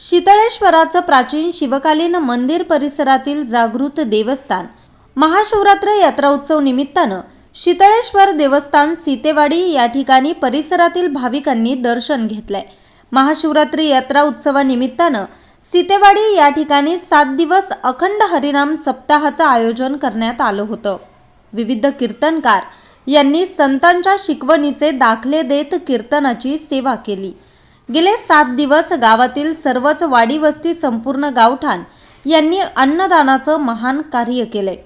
शीतळेश्वराचं प्राचीन शिवकालीन मंदिर परिसरातील जागृत देवस्थान. महाशिवरात्र यात्रा उत्सव निमित्तानं शीतळेश्वर देवस्थान सीतेवाडी या ठिकाणी परिसरातील भाविकांनी दर्शन घेतलंय. महाशिवरात्री यात्रा उत्सवानिमित्तानं सीतेवाडी या ठिकाणी सात दिवस अखंड हरिनाम सप्ताहाचं आयोजन करण्यात आलं होतं. विविध कीर्तनकार यांनी संतांच्या शिकवणीचे दाखले देत कीर्तनाची सेवा केली. गेले सात दिवस गावातील सर्वच वाडी वस्ती संपूर्ण गावठाण यांनी अन्नदानाचं महान कार्य केले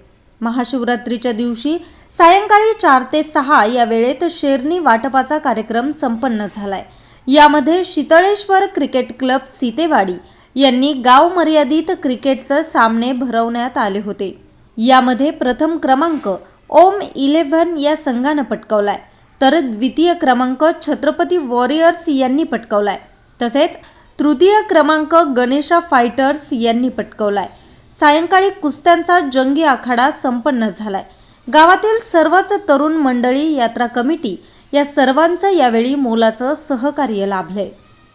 महाशिवरात्रीच्या दिवशी सायंकाळी चार ते सहा या वेळेत शेरनी वाटपाचा कार्यक्रम संपन्न झालाय. यामध्ये शीतळेश्वर क्रिकेट क्लब सीतेवाडी यांनी गाव मर्यादित क्रिकेटचे सामने भरवण्यात आले होते. यामध्ये प्रथम क्रमांक ओम इलेव्हन या संघानं पटकावलाय. तर द्वितीय क्रमांक छत्रपती वॉरियर्स यांनी पटकावलाय. तसेच तृतीय क्रमांक गणेशा फायटर्स यांनी पटकावलाय. सायंकाळी कुस्त्यांचा जंगी आखाडा संपन्न झालाय. गावातील सर्वच तरुण मंडळी यात्रा कमिटी या सर्वांचं यावेळी मोलाचं सहकार्य लाभलंय.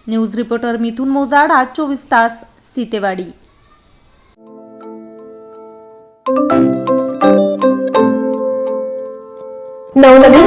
न्यूज रिपोर्टर मिथुन मोजाड आज चोवीस तास सीतेवाडी. नवनवीन